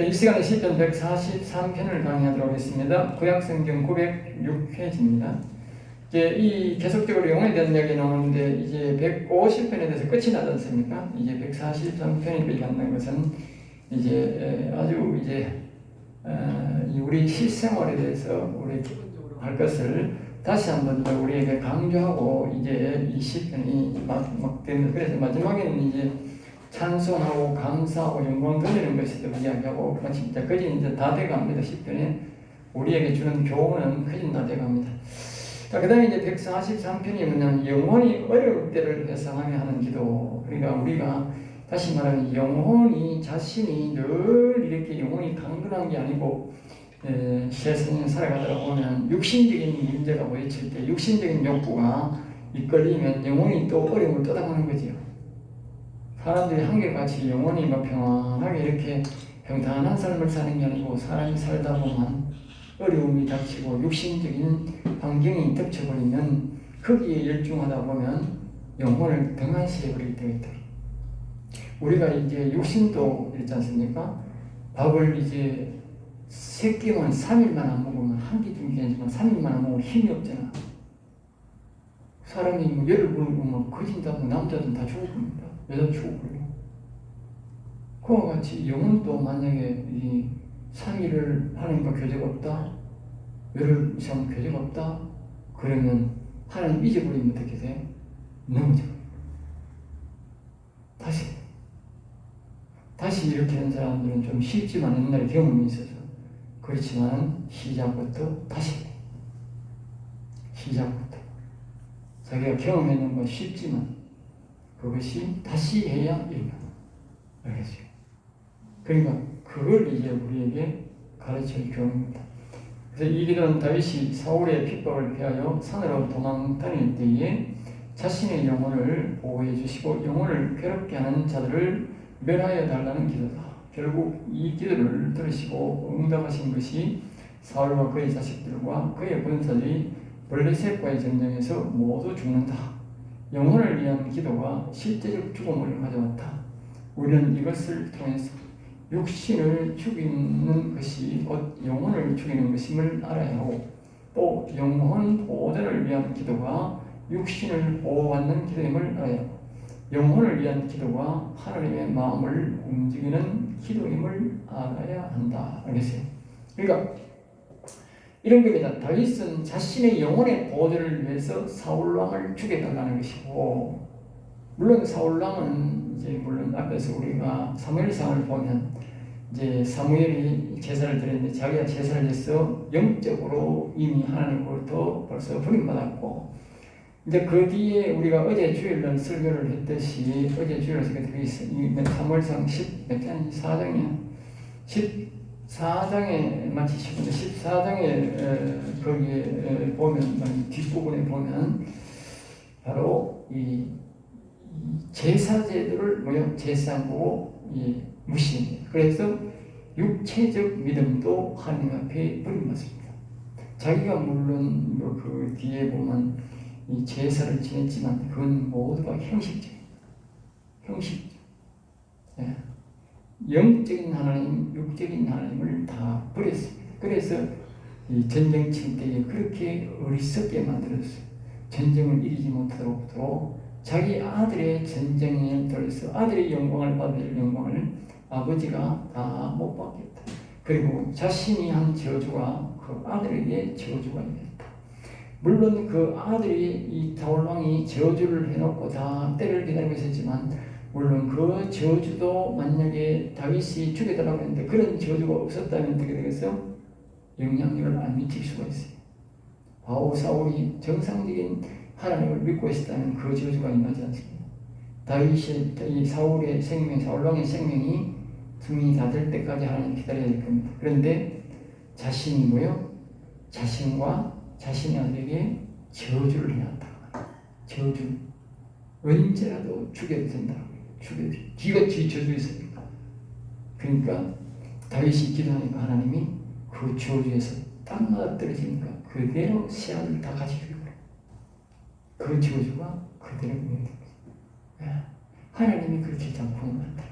자, 이 시간에 시편 143편을 강의하도록 하겠습니다. 구약성경 906페이지입니다. 이제 이 계속적으로 대한 이야기 나오는데 이제 150편에 대해서 끝이 나지 않습니까? 이제 143편이 갖는 것은 이제 아주 이제 어, 이 우리 실생활에 대해서 우리 할 것을 다시 한번 더 우리에게 강조하고 이제 이 시편이 막, 막 되는 그래서 마지막에는 이제 찬송하고 감사하고 영광 돌리는 것을 이야기하고 마치 이제 거진 이제 다 돼갑니다 시편에 우리에게 주는 교훈은 거진 다 돼갑니다. 자, 그 다음에 이제 143편이 뭐냐면 영혼이 어려울 때를 회상하며 하는 기도. 그러니까 우리가 다시 말하면 영혼이 자신이 늘 이렇게 영혼이 강건한 게 아니고 에, 세상에 살아가다 보면 육신적인 문제가 부딪힐 때 육신적인 욕구가 이끌리면 영혼이 또 어려움을 또 당하는 거지요. 사람들이 한결같이 막 평안하게 이렇게 평탄한 삶을 사는 게 아니고 사람이 살다 보면 어려움이 닥치고 육신적인 환경이 덮쳐버리면 거기에 열중하다 보면 영혼을 등한시해버리게 되어 있다. 우리가 이제 육신도 있지 않습니까? 밥을 이제 세 끼만 3일만 안 먹으면 한 끼, 두끼 아니지만 3일만 안 먹으면 힘이 없잖아. 사람이 뭐 열을 부르고 막 거진다고 남자든 다 죽을 겁니다. 거예요. 그와 같이 영혼도 만약에 이 3일을 하나님과 교제가 없다, 열흘 이상 교제가 없다, 그러면 하나님 잊어버리면 어떻게 돼? 넘어져. 다시. 다시 이렇게 하는 사람들은 좀 쉽지만 옛날에 경험이 있어서 그렇지만 시작부터 다시 시작부터 자기가 경험했는 건 쉽지만 그것이 다시 해야 일어나 알겠죠? 그러니까 그걸 이제 우리에게 가르칠 교훈입니다. 그래서 이 기도는 다윗이 사울의 핍박을 피하여 산으로 도망 다닐 때에 자신의 영혼을 보호해 주시고 영혼을 괴롭게 하는 자들을 멸하여 달라는 기도다. 결국 이 기도를 들으시고 응답하신 것이 사울과 그의 자식들과 그의 군사들이 블레셋과의 전쟁에서 모두 죽는다. 영혼을 위한 기도가 실제적 죽음을 가져왔다. 우리는 이것을 통해서 육신을 죽이는 것이 곧 영혼을 죽이는 것임을 알아야 하고 또 영혼 보존을 위한 기도가 육신을 보호받는 기도임을 알아야 하고 영혼을 위한 기도가 하나님의 마음을 움직이는 기도임을 알아야 한다. 알겠어요? 그러니까 이런 겁니다. 다윗은 자신의 영혼의 보존을 위해서 사울 왕을 죽여달라는 것이고 물론 사울 왕은 이제 물론 앞에서 우리가 사무엘상을 보면 이제 사무엘이 제사를 드렸는데 자기가 제사를 해서 영적으로 이미 하나님으로부터 벌써 버림받았고 이제 그 뒤에 우리가 어제 주일날 설교를 했듯이 어제 주일날 설교 있어 사무엘상 10몇 장 4장이야 14장에 마치 14장에 거기에 보면 뒷부분에 보면 바로 이 제사 제도를 뭐요 제사고 이 무시합니다. 그래서 육체적 믿음도 하나님 앞에 버림받습니다. 자기가 물론 뭐 그 뒤에 보면 이 제사를 지냈지만 그건 모두가 형식적, 형식적. 예. 영적인 하나님, 육적인 하나님을 다 버렸습니다. 그래서 이 전쟁 칠 때에 그렇게 어리석게 만들었어요. 전쟁을 이기지 못하도록 자기 아들의 전쟁에 들어서 아들의 영광을 받을 영광을 아버지가 다 못 받겠다. 그리고 자신이 한 저주가 그 아들에게 저주가 있다. 물론 그 아들이 이 다울왕이 저주를 해놓고 다 때를 기다리고 있었지만 물론 그 저주도 만약에 다윗이 죽여달라고 했는데 그런 저주가 없었다면 어떻게 되겠어? 영향력을 안 미칠 수가 있어요. 바오 사울이 정상적인 하나님을 믿고 있었다면 그 저주가 임하지 않습니다. 다윗의 이 사울의 생명, 사울왕의 생명이 등이 닫을 때까지 하나님 기다려야 될 겁니다. 그런데 자신이 뭐요? 자신과 자신의 아들에게 저주를 해놨다. 저주. 언제라도 죽여도. 죽여도 기같이 저주했으니까. 그러니까 다윗이 기도하니까 하나님이 그 저주에서 땅마다 떨어지니까 그대로 새 아들 다 가지고 그래. 그 저주가 그대로 있는 하나님이 그렇게 만들어.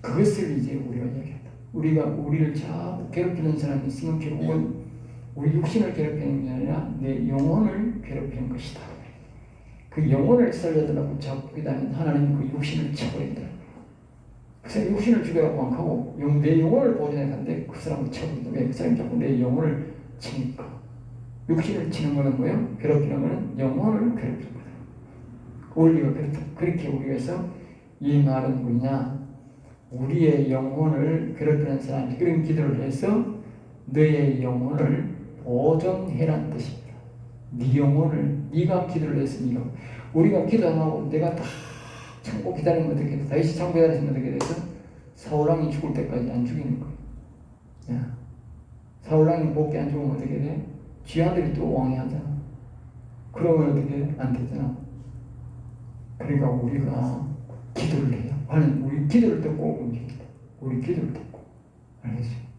그것을 이제 우리가 얘기한다. 우리가 우리를 자꾸 괴롭히는 사람이 있으면 결국은 우리 육신을 괴롭히는 게 아니라 내 영혼을 괴롭히는 것이다. 그 영혼을 살려달라고 자꾸 기다리는 하나님은 그 육신을 쳐버린다. 그래서 육신을 죽여라고 막 하고 영- 내 영혼을 보존해 간데 그 사람을 쳐버린다. 왜? 그 사람이 자꾸 내 영혼을 치니까. 육신을 치는 거는 뭐예요? 괴롭히는 거는 영혼을 괴롭히는 거다. 원리가 그렇다. 그렇게 우리에서 이 말은 뭐냐? 우리의 영혼을 괴롭히는 사람이 그런 기도를 해서 너의 영혼을 보존해란 뜻입니다. 네 영혼을 네가 기도를 했으니까 우리가 기도 안 하고 내가 다 참고 기다리면 어떻게 돼? 다윗이 참고 기다리면 어떻게 돼서 사울왕이 죽을 때까지 안 죽이는 거예요. 야. 사울왕이 복귀 안 죽으면 어떻게 돼? 쥐아들이 또 왕이 하잖아. 그러면 어떻게 돼? 안 되잖아. 그러니까 우리가 기도를 해요. 하는 우리 기도를 듣고 움직인다. 우리 기도를 듣고 알겠죠?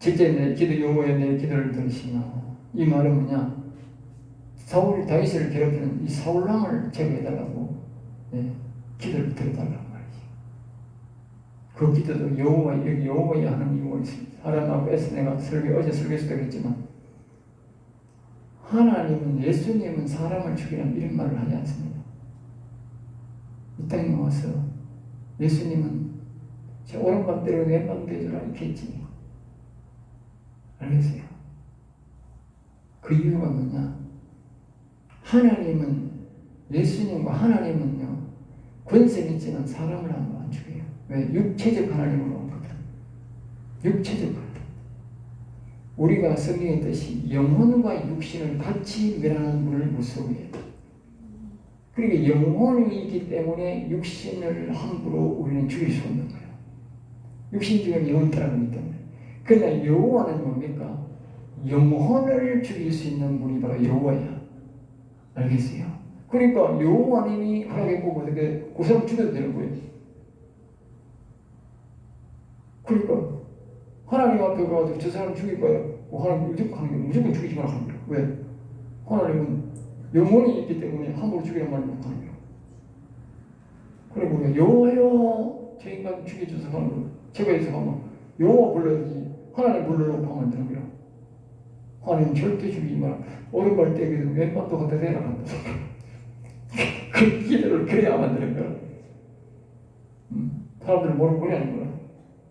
직접 내 기도 요구에 내 기도를 들으시며 이 말은 뭐냐? 사울 다윗을 괴롭히는 이 사울 왕을 제거해달라고 예, 기도를 드려달라고 말이지. 그 기도도 여호와 여기 여호와야 하는 이유가 있습니다. 하나님 앞에서 내가 설교 어제 설교에서도 그랬지만 하나님은 예수님은 사람을 죽이라는 이런 말을 하지 않습니다. 이 땅에 와서 예수님은 제 오른밤 때려 왼밤 되주라 이렇게 했지. 알겠어요? 그 이유가 뭐냐? 하나님은 예수님과 하나님은요 권세 있지만 사람을 안 죽여요. 왜? 육체적 하나님으로 온 거다. 육체적 하나님. 우리가 성경의 뜻이 영혼과 육신을 같이 멸하는 분을 무서워해요. 그러니까 영혼이 있기 때문에 육신을 함부로 우리는 죽일 수 없는 거예요. 육신 죽으면 영혼 따라가기 때문에. 그러나 여호와는 뭡니까? 영혼을 죽일 수 있는 분이 바로 여호와야. 알겠어요? 그러니까 여호와님이 하나님고 어떻게 그 사람 죽여도 되는 거예요. 그러니까 하나님 앞에 가서 저 사람 죽일 거야. 뭐 하나님 무조건 하는 게 무조건 죽이지 말라 거야. 왜? 하나님은 영혼이 있기 때문에 함부로 죽이란 말을 못 하는 거야. 그리고 여호와여 저 인간 죽여줘서 하는 거야. 제가 해서 하면 여호와 불러야지 하나님 하면 되는 거야. 하나님 절대 죽이지 마라. 오른발 떼기도 왼발도 갖다 한다. 그 기도를 그래야만 되는 거야. 음, 사람들은 모르고 그래 하는 거야.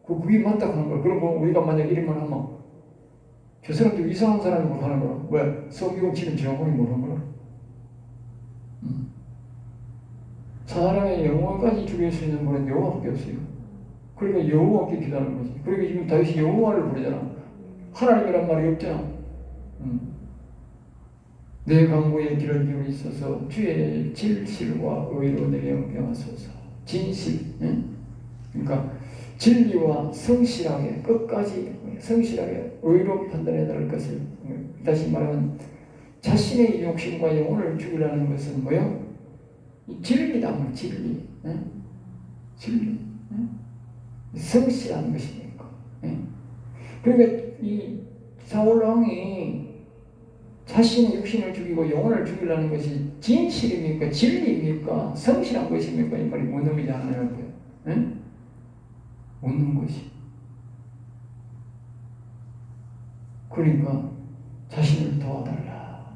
그 그게 맞다 하는 거야. 그럼 뭐 우리가 만약 이름을 하면 저 사람들 이상한 사람이고 하는 거야. 왜? 성경 치는 정원이 모르는 거야. 음. 사람의 영혼까지 죽일 수 있는 분은 여호와밖에 없어요. 그러니까 여호와께 기도하는 거지. 그러니까 지금 다윗이 여호와를 부르잖아. 하나님이란 말이 없잖아. 음. 내 강구의 길을 기울여 있어서 주의 진실과 의로 내게 영병하소서. 진실. 응? 그러니까 진리와 성실하게 끝까지 성실하게 의로 판단해 나갈 것을 다시 말하면 자신의 욕심과 영혼을 죽이라는 것은 뭐요? 이 진리다 말 진리. 응? 진리. 응? 성실한 것이니까. 응? 그러니까 이 사울 왕이 자신의 육신을 죽이고 영혼을 죽이려는 것이 진실입니까? 진리입니까? 성실한 것입니까? 이 말이 뭔 의미지 않아요? 응? 묻는 것이. 그러니까 자신을 도와달라.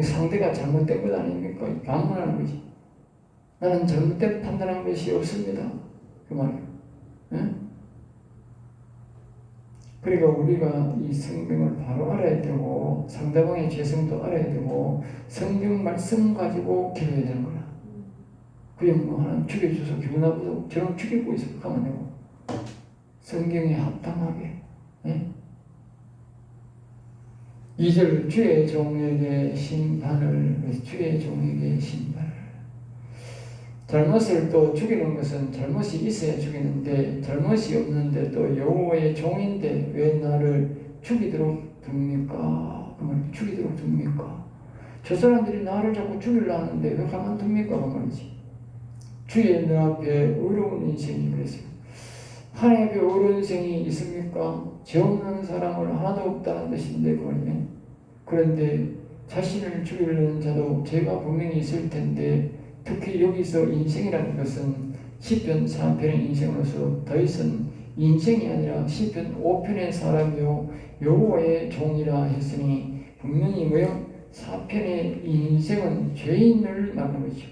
상대가 잘못된 것 아닙니까? 반문하는 거지. 나는 잘못된 판단한 것이 없습니다. 그 말이에요. 응? 그러니까 우리가 이 성경을 바로 알아야 되고 상대방의 죄성도 알아야 되고 성경 말씀 가지고 기도해야 되는 거야. 그냥 뭐 하나 죽여줘서 기분 나쁘다고 저런 죽이고 있어 가면 되고 성경에 합당하게 예? 2절 주의 종에게 심판을 주의 종에게 심판을 잘못을 또 죽이는 것은 잘못이 있어야 죽이는데 잘못이 없는데 또 여호와의 종인데 왜 나를 죽이도록 둡니까? 그말 죽이도록 둡니까? 저 사람들이 나를 자꾸 죽이려 하는데 왜 가만 둡니까? 그 말이지. 주의 내 앞에 의로운 인생이 그랬어요. 하나님 앞에 의로운 인생이 있습니까? 죄 없는 사람은 하나도 없다는 뜻인데 그런데 자신을 죽이려는 자도 죄가 분명히 있을 텐데 특히 여기서 인생이라는 것은 시편 3편의 인생으로서 더 이상 인생이 아니라 시편 5편의 사람이요 여호와의 종이라 했으니 분명히 뭐요 4편의 인생은 죄인을 말하는 거죠.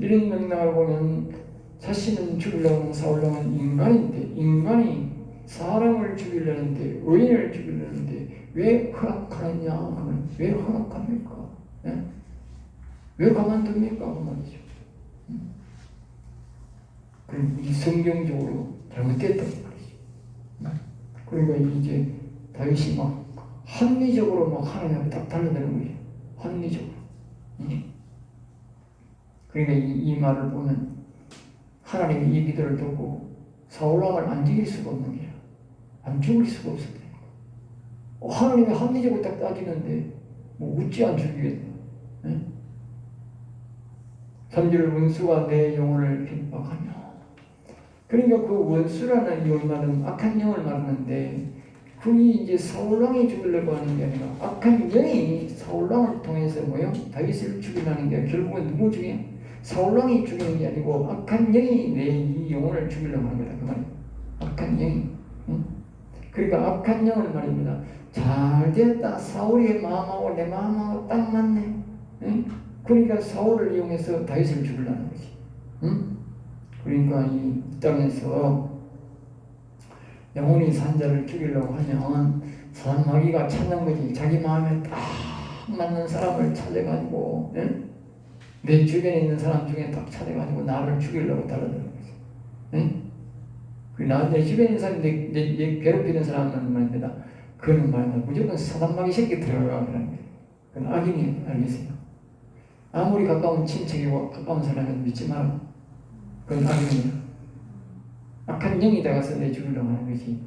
이런 맥락을 보면 자신은 죽이려는 사울랑은 인간인데 인간이 사람을 죽이려는데 의인을 죽이려는데 왜 허락하느냐 왜 허락합니까? 예? 왜 가만둡니까? 그 말이죠. 음. 그럼 이 성경적으로 잘못됐다는 말이죠. 음. 그러니까 이제 다윗이 막 합리적으로 막 하나님을 딱 달라드는 거예요. 합리적으로. 음. 그러니까 이, 이 말을 보면 하나님이 이 기도를 듣고 사울왕을 안 죽일 수가 없는 거야. 안 죽일 수가 없었다. 어, 하나님이 합리적으로 딱 따지는데 뭐 어찌 안 죽이겠냐. 네? 3절 원수가 내 영혼을 핍박하며 그러니까 그 원수라는 이 말은 악한 영을 말하는데 그이 이제 사울왕이 죽이려고 하는 게 아니라 악한 영이 사울왕을 통해서 뭐요? 다윗을 죽이려는 게 결국은 누구 죽여? 사울왕이 죽이는 게 아니고 악한 영이 내 이 영혼을 죽이려고 하는 거다 그 말이야. 악한 영이. 응? 그러니까 악한 영을 말입니다. 잘 됐다. 사울의 마음하고 내 마음하고 딱 맞네. 응? 그러니까 사울을 이용해서 다윗을 죽이려는 거지. 응? 그러니까 이 땅에서 영혼이 산자를 죽이려고 하면 사람마귀가 찾는 거지. 자기 마음에 딱 맞는 사람을 찾아가지고 응? 내 주변에 있는 사람 중에 딱 찾아가지고 나를 죽이려고 달라드는 거지. 응? 그나내 주변에 있는 사람이 내, 내, 내 괴롭히는 사람은 말입니다. 그는 말입니다. 무조건 사단마귀 새끼 들어가라는 거예요. 그건 악인이 알겠어요. 아무리 가까운 친척이고 가까운 사람은 믿지 마라. 그건 악인이야. 악한 영이 다가서 내 죽이려고 하는 거지.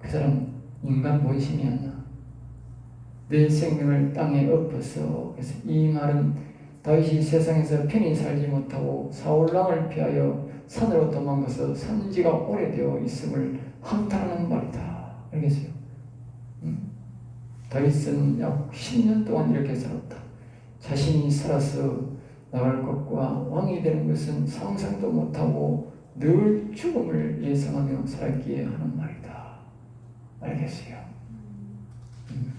그 사람 인간 본심이 아니야. 내 생명을 땅에 엎어서 그래서 이 말은 다윗이 세상에서 편히 살지 못하고 사울랑을 피하여 산으로 도망가서 산지가 오래되어 있음을 한탄하는 말이다. 알겠어요? 음? 다윗은 약 10년 동안 이렇게 살았다. 자신이 살아서 나갈 것과 왕이 되는 것은 상상도 못하고 늘 죽음을 예상하며 살기에 하는 말이다. 알겠어요? 음.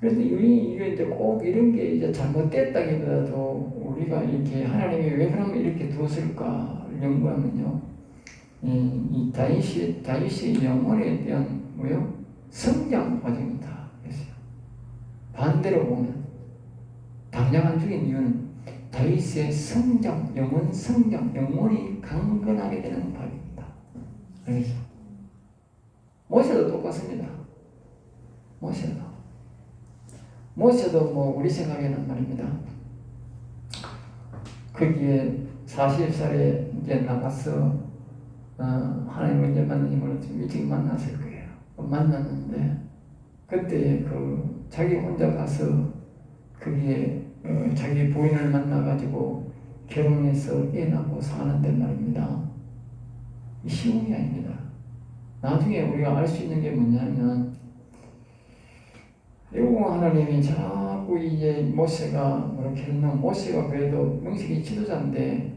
그런데 이게 이제 꼭 이런 게 이제 잘못됐다기보다도 우리가 이렇게 하나님이 왜 그러면 이렇게 두었을까 연구하면요, 이, 이 다윗이 다윗의 영혼에 대한 뭐요 성장 과정이다. 반대로 보면 당장 안 죽인 이유는 다윗의 성장, 영혼 성장, 영혼이 강건하게 되는 바입니다. 알겠죠? 모세도 똑같습니다. 모세도. 모세도 뭐 우리 생각에는 말입니다. 거기에 40살에 이제 나가서 어, 하나님 은혜 만난 힘으로 좀 일찍 만났을 거예요. 만났는데 그때 그 자기 혼자 가서 거기에 어, 자기 부인을 만나가지고 결혼해서 애 낳고 사는데 말입니다. 쉬운 게 아닙니다. 나중에 우리가 알 수 있는 게 뭐냐면 여호와 하나님이 자꾸 이제 모세가 뭐렇게 했나 모세가 그래도 명식이 지도자인데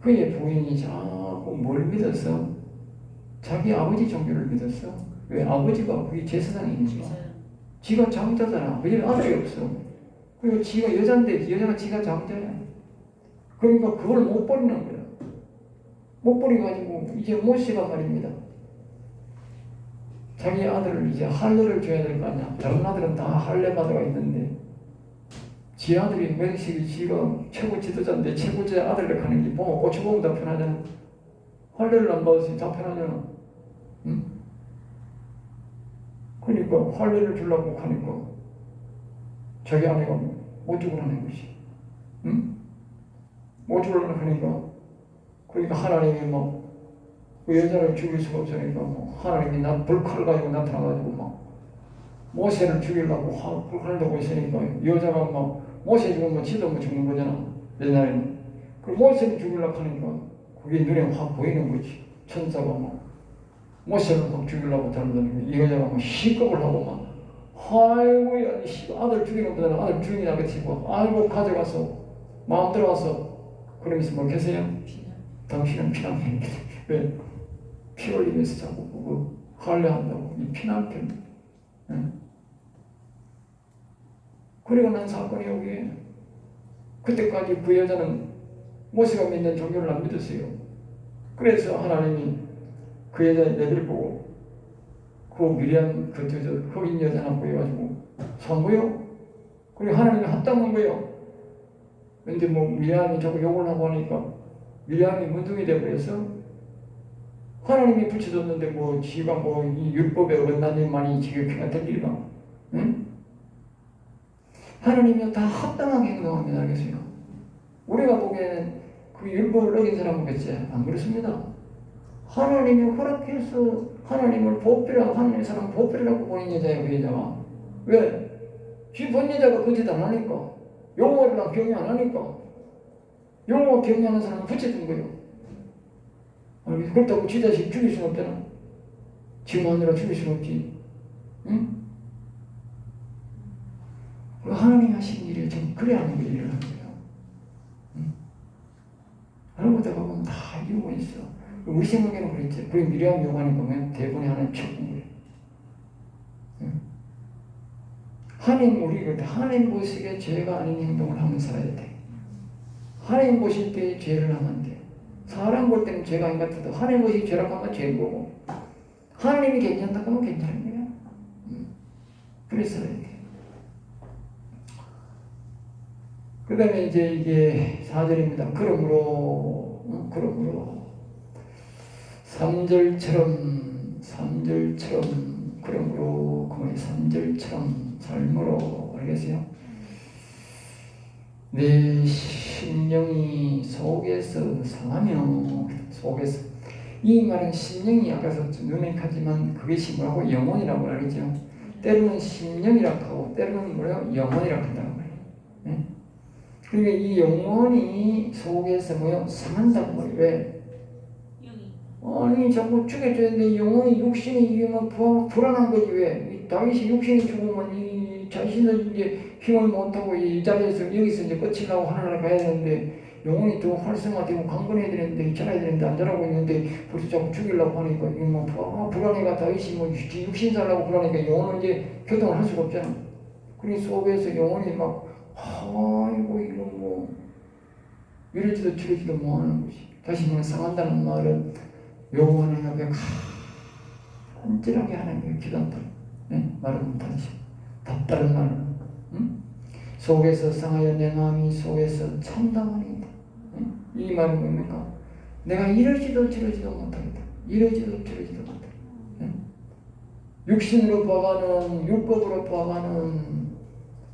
그의 부인이 자꾸 뭘 믿어서 자기 아버지 종교를 믿었어. 왜 아버지가 그게 제사장이니까. 지가 장자잖아. 왜냐면 아들이 없어. 그리고 지가 여잔데 여자가 지가 장자야. 그러니까 그걸 못 버리는 거야. 못 버려가지고 이제 모세가 말입니다. 자기 아들을 이제 할례를 줘야 될 거 아니야. 다른 아들은 다 할례마다가 있는데 지 아들이 명식이 지가 최고 지도자인데 최고제 아들을 가는 게뭐 고추보면 다 편하잖아. 할례를 안 받았으니 다 편하잖아. 응? 그러니까 할례를 주려고 하니까 자기 아내가 못 주고 하는 것이. 응? 못 주려고 하니까 그러니까 하나님이 뭐그 여자를 죽일 수가 없으니까 뭐 하나님이 나 불칼을 가지고 나타나가지고 막 모세를 죽이려고 화- 불칼을 들고 있으니까 여자가 막 모세 죽으면 지도 못 죽는 거잖아 옛날에는 그 모세를 죽이려고 하니까 그게 눈에 확 보이는 거지 천사가 막 모세를 막 죽이려고 달려다니고 이 여자가 막 시겁을 하고 막 아이고 야, 씨, 아들 죽이는 거잖아 아들 죽이나 그치고 아이고 가져가서 마음 들어와서 그러면서 뭐 계세요? 당신은 피난편이다. 왜? 피 흘리면서 자꾸 그거 할례한다고 이 피난편. 응? 그리고 난 사건이 여기에 그때까지 그 여자는 모세가 믿는 종교를 안 믿었어요. 그래서 하나님이 그 여자 애들 보고 그 미리암 그저 흑인 여자나 보여가지고 산 거요. 그리고 하나님이 합당한 거요. 근데 뭐 미리암이 자꾸 욕을 하고 하니까 미리암이 문둥이 돼버려서 하나님이 붙여줬는데 뭐 지가 뭐 이 율법에 어긋나는 많이 지극히가 응? 하나님이 다 합당하게 행동합니다 알겠어요? 우리가 보기에는 그 율법을 어긴 사람이겠지 안 그렇습니다 하나님이 허락해서 하나님을 보필하고 하나님의 사람 보필하고 보는 여자예요 그 여자가 왜? 지본 여자가 그짓 안 하니까 용어를 경외 안 하니까 용어 경외하는 사람은 붙여준 거예요? 그렇다고 지 자식 죽일 수는 없잖아 지 마누라 죽일 수는 없지 응? 그 하나님 하신 일이 지금 그래 하는 게 일어나는 거예요 응? 그런 것들 보면 다 이유가 있어 우리 생각에는 그랬지 그게 미래한 대본에 하나님 쳤는 거예요 응? 하나님 우리 그때 하나님 보시기에 죄가 아닌 행동을 하면 살아야 돼 하나님 보실 때 죄를 하면 안 돼. 사람 볼 때는 죄가 아닌 것 같아도 하나님 보시기 죄라고 하면 죄인 거고 하나님이 괜찮다고 하면 괜찮은 거야. 음. 그래서 이렇게. 그 다음에 이제 이게 4절입니다. 그러므로, 어, 그러므로, 3절처럼, 3절처럼, 그러므로, 그러니 3절처럼 삶으로, 알겠어요? 내 심령이 속에서 상하며 속에서 이 말은 심령이 아까서 눈에 가지만 그것이 뭐라고 영혼이라고 알겠죠? 때로는 심령이라고 하고 때로는 뭐라고 영혼이라고 한다는 거예요. 네? 그러니까 이 영혼이 속에서 뭐요 상한다고 말이에요. 왜? 아니 자꾸 죽여줘야 되는데 영혼이 육신이 이게 막 불- 불안한 거지 왜? 이 다윗이 육신이 죽으면 이 자신을 이제 힘을 못하고 이 자리에서 여기서 이제 끝이라고 하늘나라 가야 되는데 영혼이 더 활성화되고 강건해야 되는데 자라야 되는데 안 자라고 있는데 벌써 자꾸 죽이려고 하니까 이거 뭐 불- 아, 불안해가 다윗이 뭐 육- 육신 살라고 불안하니까 영혼은 이제 교통을 할 수가 없잖아. 그러니 속에서 영혼이 막 아이고 이거 뭐 이러지도 저러지도 뭐 하는 것이 다시 말해 상한다는 말은 요구하는 앞에 간절하게 게 기도한다. 네? 말은 못하지. 답다른 말은 응? 속에서 상하여 내 마음이 속에서 참담하니이다. 응? 이 말은 뭡니까? 내가 이러지도 저러지도 못하겠다. 이러지도 저러지도 못하겠다. 응? 육신으로 봐가는 율법으로 봐가는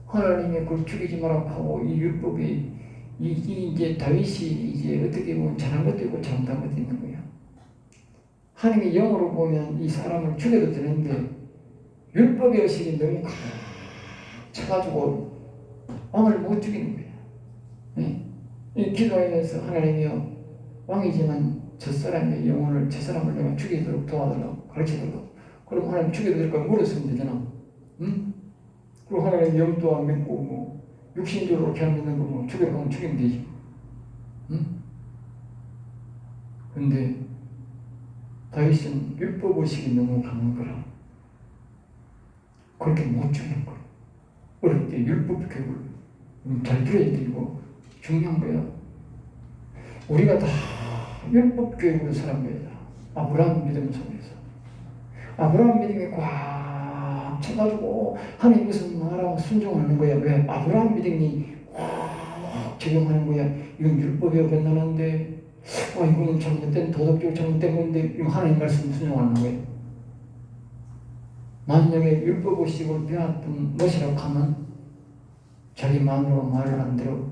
하나님의 그걸 죽이지 말라고 하고 이 율법이 이, 이 이제 다윗이 이제 어떻게 보면 잘한 것도 있고 잘못한 것도 있는 거야. 하나님의 영으로 보면 이 사람을 죽여도 되는데 율법의 의식이 너무 꽉 차가지고 왕을 못 죽이는 거야. 네? 이 기도하면서 하나님이여 왕이지만 저 사람의 영혼을 저 사람을 내가 죽이도록 도와달라고 가르치도록 그럼 하나님 죽여도 될까 물었으면 되잖아. 응? 그리고 하나님 영 또한 믿고 뭐 육신적으로 그냥 믿는 거뭐 하면 죽이면 되지. 응? 근데 다윗은 율법 의식이 너무 강한 거라. 그렇게 못 죽이는 거야. 어릴 때 율법 교육을 음, 잘 들어야 되고 중요한 거야. 우리가 다 율법 교육으로 살은 거야. 아브라함 믿음 속에서. 아브라함 믿음이 꽉 차가지고 하나님 무슨 말하고 순종하는 거야. 왜? 아브라함 믿음이 꽉 적용하는 거야. 이건 율법에 어긋나는데 어, 이거는 잘못된 도덕적으로 잘못된 건데 하나님 말씀 순종하는 거예요. 만약에 율법 의식을 빼앗은 것이라고 하면 자기 마음으로 말을 안 들어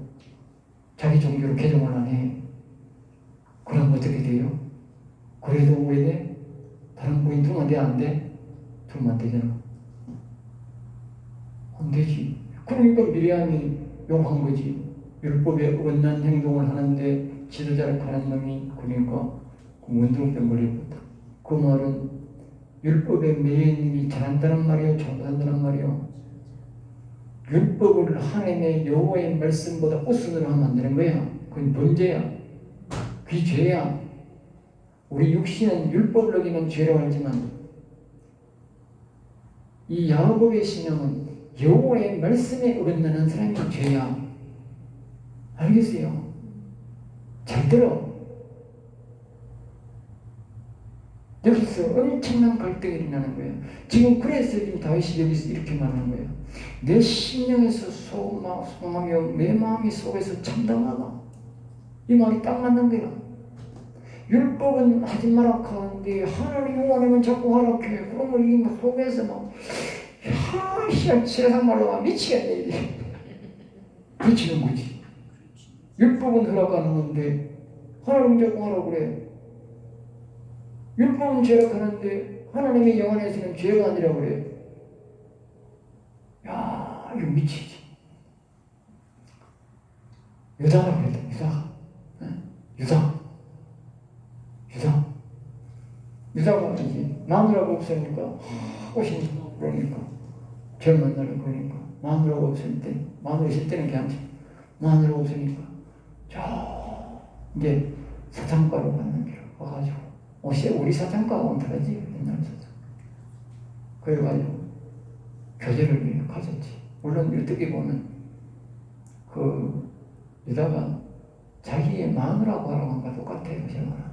자기 종교로 개종을 안 해. 그럼 어떻게 돼요? 그래도 왜 돼? 다른 부인 두면 돼? 안 돼? 안 되잖아. 안 되지. 그러니까 미리암이 욕한 거지. 율법에 어긋난 행동을 하는데 지도자를 가는 놈이 그 원동병 걸려버렸다. 그 말은 율법에 게 잘한다는 말이요, 잘못한다는 말이요. 율법을 하나님의 여호와의 말씀보다 우선으로 하면 안 되는 거야. 그건 범죄야. 그게 죄야. 우리 육신은 율법을 어기면 죄라고 하지만 이 야곱의 신앙은 여호와의 말씀에 어긋나는 사람이 죄야. 알겠어요? 잘 들어. 여기서 엄청난 갈등이 일어나는 거예요. 지금 그래서 지금 다윗이 여기서 이렇게 말하는 거예요. 내 심령에서 소마, 소망하며 내 마음이 속에서 참담하다. 이 말이 딱 맞는 거야. 율법은 하지 마라 하는데 하나님 원하면 자꾸 하라해. 그러면 막 속에서 막 하시한 세상 말로 막 미치겠네. 미치는 거지. 율법은 허락하는 건데 하나님 자꾸 하라고 그래. 율법은 죄락하는데 하나님의 영 안에서는 죄가 아니라고 그래. 야, 이거 미치지. 유다라고 그랬다, 유다. 응? 유다. 유다. 유다가 이제 마누라가 없으니까 오신 그러니까 절 만나러 그러니까 마누라가 없을 때 마누라 있을 때는 괜찮지. 마누라가 없으니까 저 이제 사탕가로 가는 길 와가지고 옷이 우리 사탕가하고는 다르지 옛날 사탕. 그래가지고 교제를 가졌지. 물론 어떻게 보면 그 유다가 자기의 마누라고 하라고 한거 똑같아요. 제가.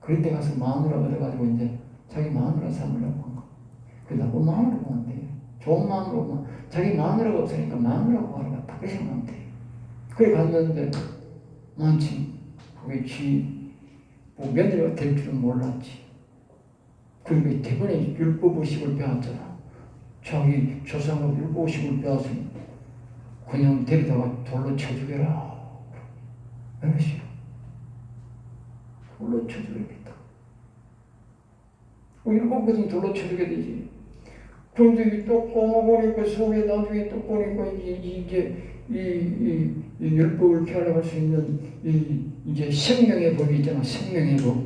그런데 가서 마누라 얻어가지고 이제 자기 마누라 삼으려고 한 거. 그 나쁜 안 돼. 좋은 보면 자기 마누라가 없으니까 마누라고 하러 갔다. 그렇게 생각하면 돼. 그래 갔는데 많지. 그게 지, 뭐 며느리가 될 줄은 몰랐지. 그리고 대번에 율법의식을 배웠잖아. 자기 조상으로 율법의식을 배웠으니 그냥 데리다가 돌로 쳐주게라. 이러시오. 돌로 쳐주겠다. 어, 일곱 것은 돌로 쳐주게 되지. 그런데 또 꼬마보니까 속에 나중에 또 보니까 이게, 이게 이, 이, 이 율법을 피하려고 할수 있는 이, 이제 생명의 법이 있잖아. 생명의 법.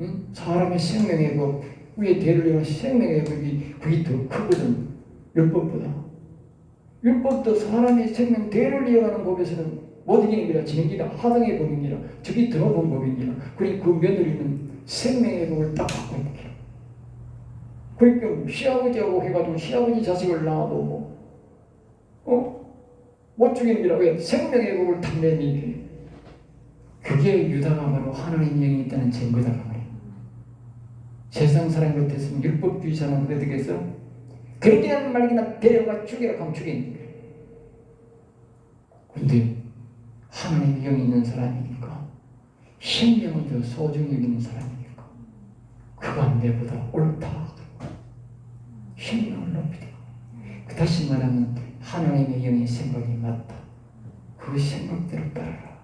응? 사람의 생명의 법. 위에 대를 생명의 법이 그게 더 크거든. 율법보다. 율법도 사람의 생명 대를 이어가는 법에서는 못 이기는 기라 지는 기라 하등의 법인 기라 저기 더 높은 법인 기라 그러니 그 며느리는 생명의 법을 딱 갖고 있는 기라 그러니까 시아버지하고 해가지고 시아버지 자식을 낳아도 뭐, 기라 왜? 생명의 법을 탐내니 그게 유다가 바로 하나님 영이 있다는 증거다 그 말이야 세상 사람 같았으면 율법주의 사람 어떻게 되겠어? 그렇게는 말기나 데려가 죽이라 하면 거야 근데 하나님의 영이 있는 사람이니까 생명을 더 소중히 여기는 사람이니까 그가 내보다 옳다 생명을 높이다 그 다시 말하면 하나님의 영의 생각이 맞다 그 생각대로 따라라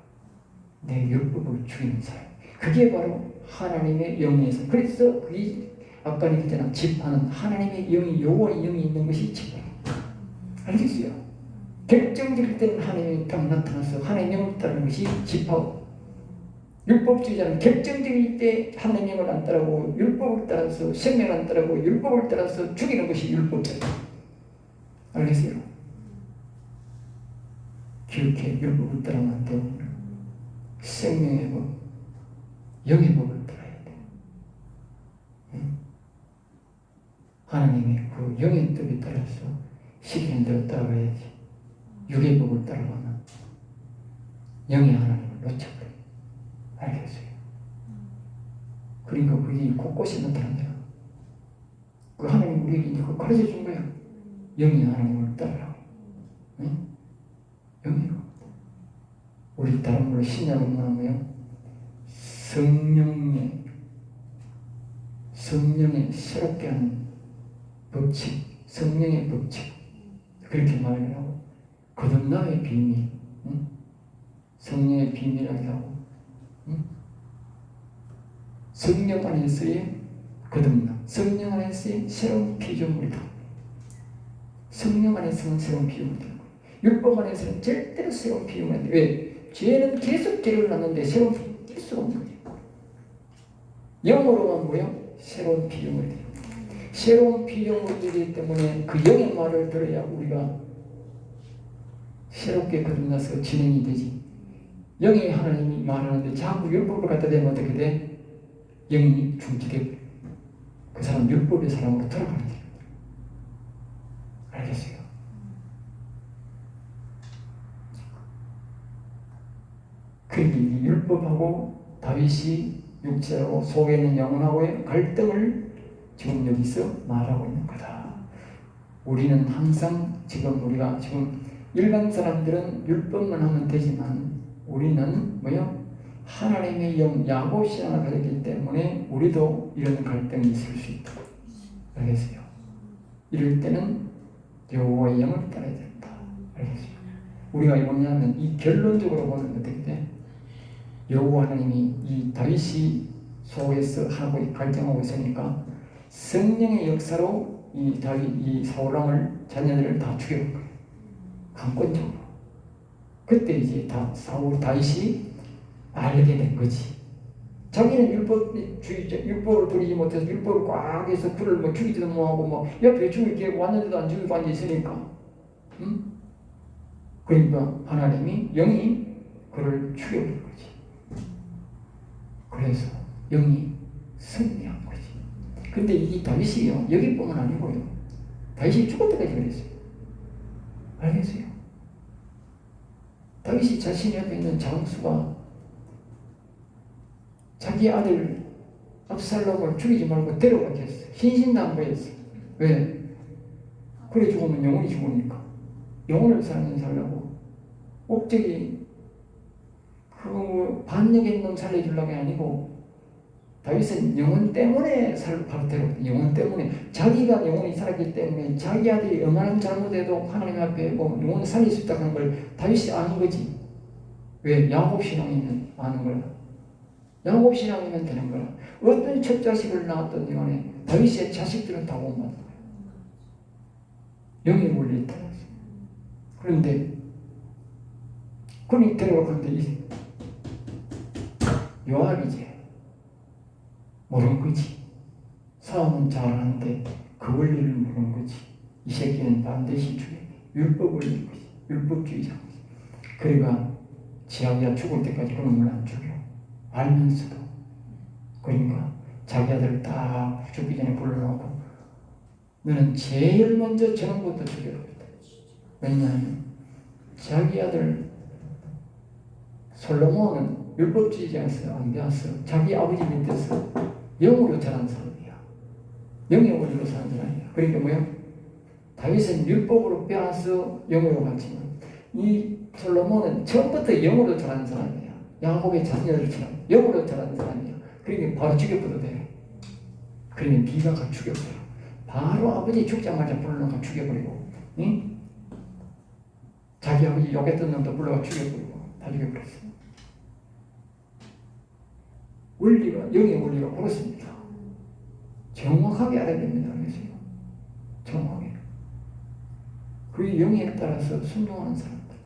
내 율법을 죽이는 사람 그게 바로 하나님의 영에서 그래서 그 아까 얘기했잖아 집하는 하나님의 영이 요거의 영이 있는 것이 집이야 알겠어요? 결정적일 때는 하나님이 딱 나타나서 하나님 영을 따르는 것이 집하고 율법주의자는 결정적일 때 하나님 영을 안 따르고 율법을 따라서 생명을 안 따르고 율법을 따라서 죽이는 것이 율법자다. 알겠어요? 기억해 율법을 안 되고 생명의 법, 영의 법을 따라야 돼. 응? 하나님의 그 영의 뜻에 따라서 시키는 따라가야지. 육의 법을 따라가면 영의 하나님을 놓쳐버려. 알겠어요? 그러니까 그게 곳곳에 나타난 거야. 그 하나님 우리에게 이제 그거 가르쳐 준 거야. 영의 하나님을 따라라고. 응? 우리 다른 말로 신약은 뭐냐면 성령의 성령의 새롭게 하는 법칙, 성령의 법칙 그렇게 말을 하고 거듭남의 비밀, 응? 성령의 비밀이라고 하고, 응? 성령 안에서의 거듭남, 성령 안에서의 새로운 피조물이다. 성령 안에서는 새로운 피조물이다. 율법 안에서는 절대로 새로운 돼. 왜? 죄는 계속 죄를 낳는데 새로운 피조물이 수가 없는 거예요. 영으로만 뭐요? 새로운 피조물이 돼요. 새로운 피조물이기 때문에 그 영의 말을 들어야 우리가 새롭게 거듭나서 진행이 되지. 영이 하나님이 말하는데 자꾸 율법을 갖다 대면 어떻게 돼? 영이 중지되고 그 사람 율법의 사람으로 돌아가는 거예요. 알겠어요? 그러니까 이 율법하고 다윗이 육체하고 속에는 영혼하고의 갈등을 지금 여기서 말하고 있는 거다. 우리는 항상 지금 우리가 지금 일반 사람들은 율법만 하면 되지만 우리는 뭐요? 하나님의 영 야곱 신앙을 가졌기 때문에 우리도 이런 갈등이 있을 수 있다. 알겠어요? 이럴 때는 여호와의 영을 따라야 된다. 알겠어요? 우리가 뭐냐면 이 결론적으로 보면 어떻게 돼? 여호와 하나님이 이 다윗이 속에서 하고 갈등하고 있으니까 성령의 역사로 이 다윗 이 사울왕을 자녀들을 다 죽여버린 거예요. 강권적으로. 그때 이제 다 사울 다윗이 알게 된 거지. 자기는 율법주의자, 율법을 부리지 못해서 율법을 꽉 해서 그를 뭐 죽이지도 못하고 뭐 옆에 죽일 게 왔는데도 안 죽이고 앉아 있으니까. 응? 그러니까 하나님이 영이 그를 죽여버린. 그래서 영이 승리한 거지. 근데 이 다윗이요 여기뿐만 아니고요. 다윗이 죽을 때까지 그랬어요. 알겠어요? 다윗이 자신이 옆에 있는 장수가 자기 아들 압살롬을 죽이지 말고 데려가게 했어. 신신당부했어. 왜? 그래 죽으면 영혼이 죽으니까. 영혼을 사는 살라고. 옥적이 그 반역의 놈 살려주려고 아니고 다윗은 영혼 때문에 살 데려 영혼 때문에 자기가 영혼이 살았기 때문에 자기 아들이 얼마나 잘못해도 하나님 앞에 뭐 영혼을 살릴 수 있다는 걸 다윗이 아는 거지. 왜 야곱 신앙이면 아는 거야. 야곱 신앙이면 되는 거야. 어떤 첫 자식을 낳았던 간에 다윗의 자식들은 다 거야. 영의 원리에 따라서. 그런데 그니 데려가는데 이 요압이지 모르는 거지. 싸움은 잘하는데 그 원리를 모르는 거지. 이 새끼는 반드시 죽여. 율법 원리인 거지. 율법주의자. 그러니까 지하기가 죽을 때까지 그놈을 안 죽여. 알면서도. 그러니까 자기 아들을 딱 죽기 전에 불러놓고 너는 제일 먼저 저놈부터 죽여야겠다. 왜냐하면 자기 아들 솔로몬은 율법주의자였어 안 배웠어. 자기 아버지 밑에서 영으로 자란 사람이야. 영의 원리로 사는 사람이야. 그러니까 뭐야? 다윗은 율법으로 빼앗어 영으로 갔지만 이 솔로몬은 처음부터 영으로 자란 사람이야. 야곱의 자녀들처럼 영으로 자란 사람이야. 그러니까 바로 죽여버려도 돼. 그러니 네가 가 죽여버려. 바로 아버지 죽자마자 불러가 죽여버리고, 응? 자기 아버지 욕했던 놈도 불러가 죽여버리고 다 죽여버렸어. 원리가 영의 원리가 그렇습니다. 정확하게 알아야 됩니다. 그래서 정확하게. 그 영에 따라서 순종하는 사람들.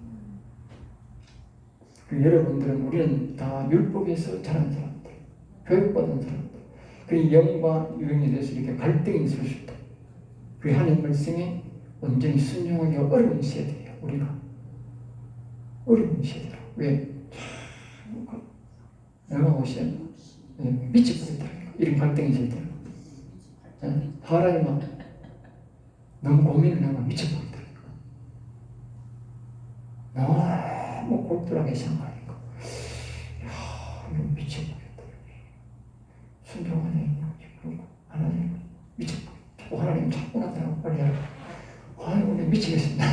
그 여러분들은 우리는 다 율법에서 자란 사람들, 교육받은 사람들. 그 영과 영에 대해서 이렇게 갈등이 있을 수 있다. 그 하나님 말씀에 온전히 순종하기 어려운 시대예요. 우리가 어려운 시대라. 왜? 내가 오셔 미치버리다. 이런 갈등이 있을 때. 하나님아 너무 고민을 하면 미쳐버리더라. 너무 골똘하게 생각하니까 야 이거 미쳐버렸다. 순종하냐 그리고 하나님 미쳐버렸다. 자꾸 하나님 자꾸 나타나고 빨리 하라. 아이고 내 미치겠습니다.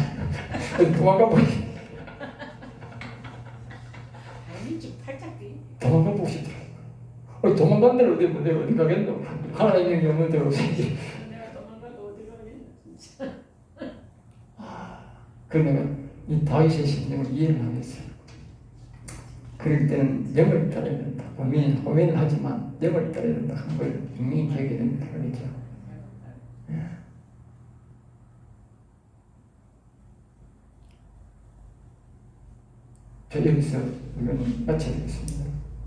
도망가 버리. 민지 도망간 데로 어디 가겠노? 어디 가겠나 진짜. 그러면 이 다윗의 심정을 이해를 하겠어요. 그럴 때는 영을 따라야 된다. 고민, 고민을 하지만 영을 따라야 된다. 하는 걸 분명히 기억해야 됩니다. 그렇죠? 예. 저 여기서 이거는 마쳐야겠습니다.